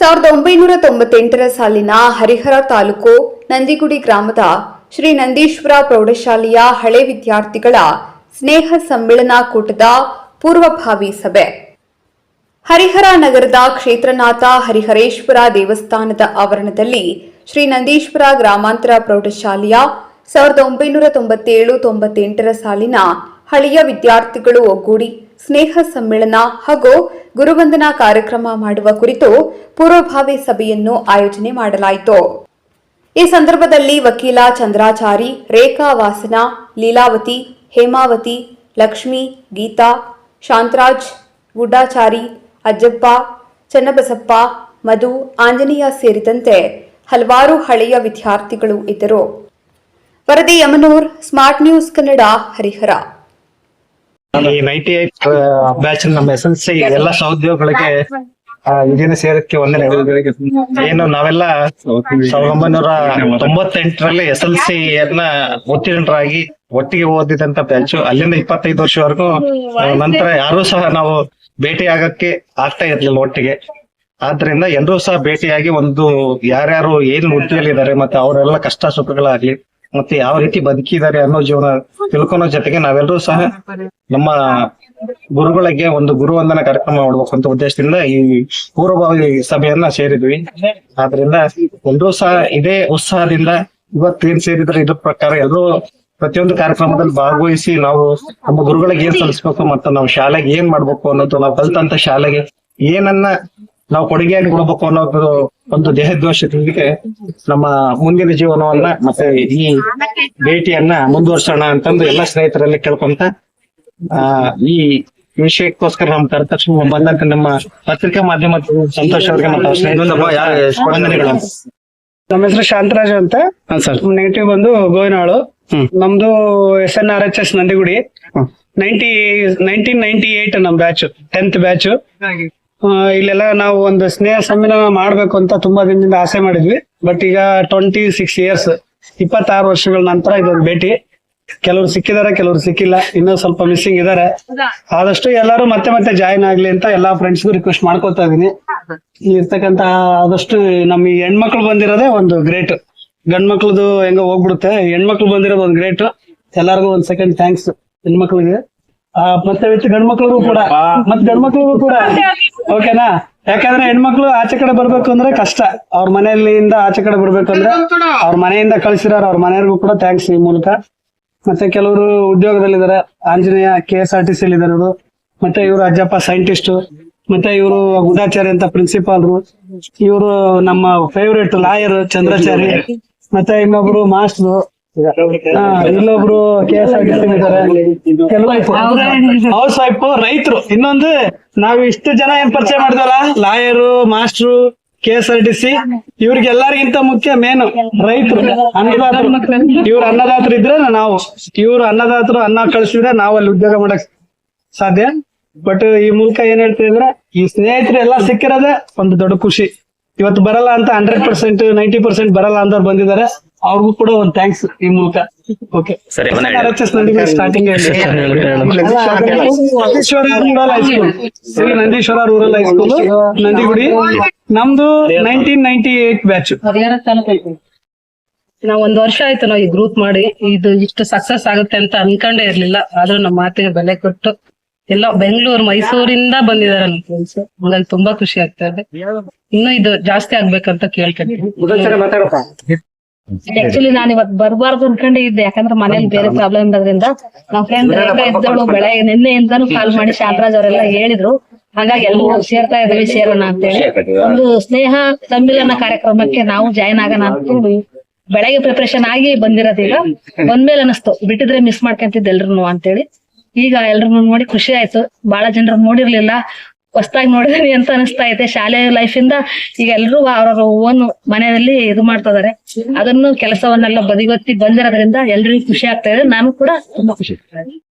ಸಾವಿರದ ಒಂಬೈನೂರ ತೊಂಬತ್ತೆಂಟರ ಸಾಲಿನ ಹರಿಹರ ತಾಲೂಕು ನಂದಿಗುಡಿ ಗ್ರಾಮದ ಶ್ರೀ ನಂದೀಶ್ವರ ಪ್ರೌಢಶಾಲೆಯ ಹಳೆ ವಿದ್ಯಾರ್ಥಿಗಳ ಸ್ನೇಹ ಸಮ್ಮೇಳನ ಕೂಟದ ಪೂರ್ವಭಾವಿ ಸಭೆ. ಹರಿಹರ ನಗರದ ಕ್ಷೇತ್ರನಾಥ ಹರಿಹರೇಶ್ವರ ದೇವಸ್ಥಾನದ ಆವರಣದಲ್ಲಿ ಶ್ರೀ ನಂದೀಶ್ವರ ಗ್ರಾಮಾಂತರ ಪ್ರೌಢಶಾಲೆಯ ಸಾವಿರದ ಒಂಬೈನೂರ ತೊಂಬತ್ತೇಳು ತೊಂಬತ್ತೆಂಟರ ಸಾಲಿನ ಹಳೆಯ ವಿದ್ಯಾರ್ಥಿಗಳು ಒಗ್ಗೂಡಿ ಸ್ನೇಹ ಸಮ್ಮೇಳನ ಹಾಗೂ ಗುರುವಂದನಾ ಕಾರ್ಯಕ್ರಮ ಮಾಡುವ ಕುರಿತು ಪೂರ್ವಭಾವಿ ಸಭೆಯನ್ನು ಆಯೋಜನೆ ಮಾಡಲಾಯಿತು. ಈ ಸಂದರ್ಭದಲ್ಲಿ ವಕೀಲ ಚಂದ್ರಾಚಾರಿ, ರೇಖಾ ವಾಸನ, ಲೀಲಾವತಿ, ಹೇಮಾವತಿ, ಲಕ್ಷ್ಮಿ, ಗೀತಾ, ಶಾಂತರಾಜ್ ಗುಡ್ಡಾಚಾರಿ ಅಜ್ಜಪ್ಪ, ಚನ್ನಬಸಪ್ಪ, ಮಧು, ಆಂಜನೇಯ ಸೇರಿದಂತೆ ಹಲವಾರು ಹಳೆಯ ವಿದ್ಯಾರ್ಥಿಗಳು ಇದ್ದರು. ವರದಿ ಯಮನೂರ್, ಸ್ಮಾರ್ಟ್ ನ್ಯೂಸ್ ಕನ್ನಡ, ಹರಿಹರ. ಈ ನೈಂಟಿ ಏಟ್ ಬ್ಯಾಚ್ ನಮ್ಮ ಎಸ್ ಎಲ್ಲ ಸಹೋದ್ಯೋಗಿಗಳಿಗೆ ಆ, ಇಂದಿನ ಸೇರಕ್ಕೆ ಒಂದನೇ ಏನು ನಾವೆಲ್ಲ ಸಾವಿರದ ಒಂಬೈನೂರ ತೊಂಬತ್ತೆಂಟರಲ್ಲಿ ಎಸ್ ಎಲ್ ಸಿ ಯನ್ನ ಉತ್ತೀರ್ಣರಾಗಿ ಒಟ್ಟಿಗೆ ಓದಿದಂತ ಬ್ಯಾಚ್ ಅಲ್ಲಿಂದ ಇಪ್ಪತ್ತೈದು ವರ್ಷವರೆಗೂ ನಂತರ ಯಾರು ಸಹ ನಾವು ಭೇಟಿ ಆಗಕ್ಕೆ ಆಗ್ತಾ ಇರ್ಲಿಲ್ಲ ಒಟ್ಟಿಗೆ. ಆದ್ರಿಂದ ಎಲ್ಲರೂ ಸಹ ಭೇಟಿಯಾಗಿ ಒಂದು ಯಾರ್ಯಾರು ಏನ್ ಹುದ್ದೆಯಲ್ಲಿದ್ದಾರೆ ಮತ್ತೆ ಅವರೆಲ್ಲ ಕಷ್ಟ ಸುಖಗಳಾಗ್ಲಿ ಮತ್ತೆ ಯಾವ ರೀತಿ ಬದುಕಿದ್ದಾರೆ ಅನ್ನೋ ಜೀವನ ತಿಳ್ಕೊಳೋ ಜೊತೆಗೆ ನಾವೆಲ್ಲರೂ ಸಹ ನಮ್ಮ ಗುರುಗಳಿಗೆ ಒಂದು ಗುರುವಂದನ ಕಾರ್ಯಕ್ರಮ ಮಾಡ್ಬೇಕು ಅಂತ ಉದ್ದೇಶದಿಂದ ಈ ಪೂರ್ವಭಾವಿ ಸಭೆಯನ್ನ ಸೇರಿದ್ವಿ. ಆದ್ರಿಂದ ಎಲ್ಲರೂ ಸಹ ಇದೇ ಉತ್ಸಾಹದಿಂದ ಇವತ್ತೇನ್ ಸೇರಿದ್ರೆ ಇದ್ರ ಪ್ರಕಾರ ಎಲ್ಲರೂ ಪ್ರತಿಯೊಂದು ಕಾರ್ಯಕ್ರಮದಲ್ಲಿ ಭಾಗವಹಿಸಿ ನಾವು ನಮ್ಮ ಗುರುಗಳಿಗೆ ಏನ್ ಸಲ್ಲಿಸ್ಬೇಕು ಮತ್ತು ನಾವು ಶಾಲೆಗೆ ಏನ್ ಮಾಡ್ಬೇಕು ಅನ್ನೋದು, ನಾವು ಕಲ್ತಂತ ಶಾಲೆಗೆ ಏನನ್ನ ನಾವು ಕೊಡುಗೆಯಾಗಿ ಕೊಡಬೇಕು ಅನ್ನೋದು ಒಂದು ದೇಹದ್ವೇಷದೊಂದಿಗೆ ನಮ್ಮ ಮುಂದಿನ ಜೀವನವನ್ನ ಮತ್ತೆ ಈ ಭೇಟಿಯನ್ನ ಮುಂದುವರ್ಸೋಣ ಅಂತಂದು ಎಲ್ಲ ಸ್ನೇಹಿತರಲ್ಲಿ ಕೇಳ್ಕೊಂತ ಆ ಈ ವಿಷಯಕ್ಕೋಸ್ಕರ ನಮ್ಮ ಕರ್ತಕ್ಷ ಬಂದಂತ ನಮ್ಮ ಪತ್ರಿಕಾ ಮಾಧ್ಯಮ ಸಂತೋಷ ಅವರಿಗೆ ಮತ್ತು ನಮ್ಮ ಹೆಸರು ಶಾಂತರಾಜ್ ಅಂತ. ನೆಗೆಟಿವ್ ಬಂದು ಗೋವಿನಾಳು ನಮ್ದು S N R H S Nandigudi. Ninety nineteen ninety eight ನಮ್ ಬ್ಯಾಚ್ ಟೆಂತ್ ಬ್ಯಾಚ್ ಇಲ್ಲೆಲ್ಲ ನಾವು ಒಂದು ಸ್ನೇಹ ಸಮ್ಮೇಳನ ಮಾಡ್ಬೇಕು ಅಂತ ತುಂಬಾ ದಿನದಿಂದ ಆಸೆ ಮಾಡಿದ್ವಿ. ಬಟ್ ಈಗ ಟ್ವೆಂಟಿ ಸಿಕ್ಸ್ ಇಯರ್ಸ್ ಇಪ್ಪತ್ತಾರು ವರ್ಷಗಳ ನಂತರ ಇದೊಂದು ಭೇಟಿ. ಕೆಲವರು ಸಿಕ್ಕಿದ್ದಾರೆ ಕೆಲವರು ಸಿಕ್ಕಿಲ್ಲ. ಇನ್ನೂ ಸ್ವಲ್ಪ ಮಿಸ್ಸಿಂಗ್ ಇದಾರೆ ಆದಷ್ಟು ಎಲ್ಲರೂ ಮತ್ತೆ ಮತ್ತೆ ಜಾಯಿನ್ ಆಗ್ಲಿ ಅಂತ ಎಲ್ಲಾ ಫ್ರೆಂಡ್ಸ್ಗೂ ರಿಕ್ವೆಸ್ಟ್ ಮಾಡ್ಕೊತಾ ಇದೀನಿ ಇರ್ತಕ್ಕಂತ ಆದಷ್ಟು ನಮ್ಮ ಈ ಹೆಣ್ಮಕ್ಳು ಬಂದಿರೋದೇ ಒಂದು ಗ್ರೇಟ್ ಗಂಡ್ ಮಕ್ಳದು ಹೆಂಗ ಹೋಗ್ಬಿಡುತ್ತೆ. ಹೆಣ್ಮಕ್ಳು ಬಂದಿರೋದು ಒಂದು ಗ್ರೇಟ್ ಎಲ್ಲರಿಗೂ ಒಂದ್ ಸೆಕೆಂಡ್ ಥ್ಯಾಂಕ್ಸ್ ಹೆಣ್ಮಕ್ಳಿಗೆ. ಆ ಮತ್ತೆ ವಿತ್ ಗಂಡ್ಮಕ್ಳಿಗೂ ಕೂಡ. ಮತ್ತೆ ಗಂಡ್ ಮಕ್ಳಿಗೂ ಕೂಡ. ಓಕೆನಾ? ಯಾಕಂದ್ರೆ ಹೆಣ್ಮಕ್ಳು ಆಚೆ ಕಡೆ ಬರ್ಬೇಕು ಅಂದ್ರೆ ಕಷ್ಟ. ಅವ್ರ ಮನೆಯಲ್ಲಿಂದ ಆಚೆ ಕಡೆ ಬರ್ಬೇಕು ಅಂದ್ರೆ ಅವ್ರ ಮನೆಯಿಂದ ಕಳ್ಸಿರೋರು ಅವ್ರ ಮನೆಯವ್ರಿಗೂ ಕೂಡ ಥ್ಯಾಂಕ್ಸ್ ಈ ಮೂಲಕ. ಮತ್ತೆ ಕೆಲವರು ಉದ್ಯೋಗದಲ್ಲಿದ್ದಾರೆ. Anjaneya K S R T C ಮತ್ತೆ ಇವರು ಅಜ್ಜಪ್ಪ ಸೈಂಟಿಸ್ಟ್ ಮತ್ತೆ ಇವರು ಗುಡಾಚಾರ್ಯ ಅಂತ ಪ್ರಿನ್ಸಿಪಾಲ್ರು ಇವರು ನಮ್ಮ ಫೇವ್ರೇಟ್ ಲಾಯರ್ ಚಂದ್ರಾಚಾರಿ ಮತ್ತೆ ಇನ್ನೊಬ್ರು ಮಾಸ್ಟ್ರು ಇಲ್ಲೊಬ್ರು K S R T C ಇದ್ದಾರೆ ಕೆಲವು ಹೌಸ್ ವೈಫ್ ರೈತರು. ಇನ್ನೊಂದು ನಾವ್ ಇಷ್ಟು ಜನ ಏನ್ ಪರಿಚಯ ಮಾಡಿದಾರ lawyer master K S R T C ಇವ್ರಿಗೆಲ್ಲರಿಗಿಂತ ಮುಖ್ಯ ಮೇನ್ ರೈತರು. ಅನ್ನದಾತರು. ಇವ್ರು ಅನ್ನದಾತರು ಇದ್ರೆ ನಾವು ಇವ್ರು ಅನ್ನದಾತರು ಅನ್ನ ಕಳ್ಸಿದ್ರೆ ನಾವು ಅಲ್ಲಿ ಉದ್ಯೋಗ ಮಾಡಕ್ ಸಾಧ್ಯ. ಬಟ್ ಈ ಮೂಲಕ ಏನ್ ಹೇಳ್ತೀವಿ ಅಂದ್ರೆ ಈ ಸ್ನೇಹಿತರು ಎಲ್ಲಾ ಸಿಕ್ಕಿರೋದೇ ಒಂದು ದೊಡ್ಡ ಖುಷಿ. ಇವತ್ತು ಬರಲ್ಲ ಅಂತ ಹಂಡ್ರೆಡ್ ಪರ್ಸೆಂಟ್ ನೈಂಟಿ ಪರ್ಸೆಂಟ್ ಬರಲ್ಲ ಅಂತ ಬಂದಿದ್ದಾರೆ. ಅವ್ರಿಗೂ ಕೂಡ ಒಂದ್ ಥ್ಯಾಂಕ್ಸ್ ಈ ಮೂಲಕ. ಓಕೆ ಸರಿ, starting Nandishwara rural high school Shri Nandishwara rural high school Nandigudi. ನಮ್ದು ನೈನ್ಟೀನ್ ನೈನ್ಟಿ ಏಟ್ ಬ್ಯಾಚ್. ನಾವ್ ಒಂದ್ ವರ್ಷ ಆಯ್ತು ನಾವ್ ಈ ಗ್ರೂಪ್ ಮಾಡಿ. ಇದು ಇಷ್ಟು ಸಕ್ಸಸ್ ಆಗುತ್ತೆ ಅಂತ ಅನ್ಕೊಂಡೇ ಇರ್ಲಿಲ್ಲ. ಆದ್ರೂ ನಮ್ಮ ಮಾತಿಗೆ ಬೆಲೆ ಕೊಟ್ಟು. ಎಲ್ಲ ಬೆಂಗಳೂರು ಮೈಸೂರಿಂದ ಬಂದಿದ್ದಾರೆ ನಮ್ಮ ಫ್ರೆಂಡ್ಸ್ ಹಂಗಾಗಿ ತುಂಬಾ ಖುಷಿ ಆಗ್ತಾ ಇದೆ. ಇನ್ನು ಇದು ಜಾಸ್ತಿ ಆಗ್ಬೇಕಂತ ಕೇಳ್ಕೊಂತೀನಿ. ಆಕ್ಚುಲಿ ನಾನು ಇವತ್ತು ಬರಬಾರ್ದು ಅನ್ಕೊಂಡೆ ಇದ್ದೆ. ಯಾಕಂದ್ರೆ ಮನೇಲಿ ಬೇರೆ ಪ್ರಾಬ್ಲಮ್ ಇರೋದ್ರಿಂದ ನಮ್ಮ ಫ್ರೆಂಡ್ ರೇಖಾ ಇದ್ದಳು ಬೆಳಗ್ಗೆ ನಿನ್ನೆಯಿಂದಾನು ಕಾಲ್ ಮಾಡಿ ಶಾಂತರಾಜ್ ಅವರೆಲ್ಲ ಹೇಳಿದ್ರು. ಹಾಗಾಗಿ ಎಲ್ಲರೂ ಸೇರ್ತಾ ಇದ್ದೀವಿ ಸೇರೋಣ ಅಂತೇಳಿ. ಒಂದು ಸ್ನೇಹ ಸಮ್ಮಿಲನ ಕಾರ್ಯಕ್ರಮಕ್ಕೆ ನಾವು ಜಾಯಿನ್ ಆಗೋಣ ಅಂತೇಳಿ ಬೆಳಗ್ಗೆ ಪ್ರಿಪರೇಷನ್ ಆಗಿ ಬಂದಿರೋದು ಈಗ. ಬಂದ್ಮೇಲೆ ಅನಿಸ್ತು ಬಿಟ್ಟಿದ್ರೆ ಮಿಸ್ ಮಾಡ್ಕೊಂತಿದ್ದೆ ಎಲ್ರು ಅಂತೇಳಿ. ಈಗ ಎಲ್ರು ನೋಡಿ ಖುಷಿ ಆಯ್ತು. ಬಹಳ ಜನರು ನೋಡಿರ್ಲಿಲ್ಲ. ಹೊಸದಾಗಿ ನೋಡಿದೀನಿ ಅಂತ ಅನಿಸ್ತಾ ಐತೆ ಶಾಲೆ ಲೈಫ್ ಇಂದ ಈಗ ಎಲ್ರು ಅವ್ರವ್ರ ಓನ್ ಮನೆಯಲ್ಲಿ ಇದು ಮಾಡ್ತಾ ಇದಾರೆ. ಅದನ್ನು ಕೆಲಸವನ್ನೆಲ್ಲ ಬದಿಗೊತ್ತಿ ಬಂದಿರೋದ್ರಿಂದ ಎಲ್ರಿಗೂ ಖುಷಿ ಆಗ್ತಾ ಇದೆ. ನಾನು ಕೂಡ ತುಂಬಾ ಖುಷಿ ಇದೆ